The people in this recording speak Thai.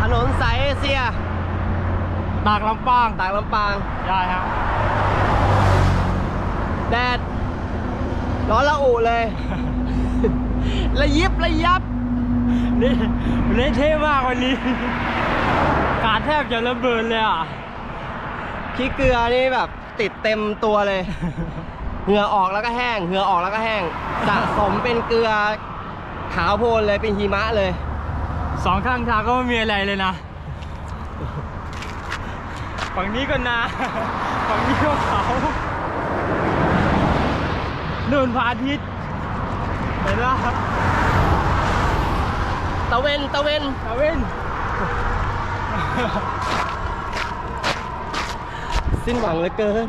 ถนนสายเอเชียตากลำปางตากลำปางได้ฮะแดดร้อนละอุเลย ระยิบระยับนี่เละเท่มากวันนี้ ขาแทบจะระเบิดเลยอะขี้เกลือนี่แบบติดเต็มตัวเลย เหงื่อออกแล้วก็แห้ง เหงื่อออกแล้วก็แห้งสะสมเป็นเกลือขาวโพลเลยเป็นหิมะเลย สองข้างทางก็ไม่มีอะไรเลยนะ ฝั่งนี้ก็นาฝั่งนี้ก็เขาเดินพระอาทิตย์เห็นปะตะเวนตะเวนตะเว้นสิ้นหวังเหลือเกิน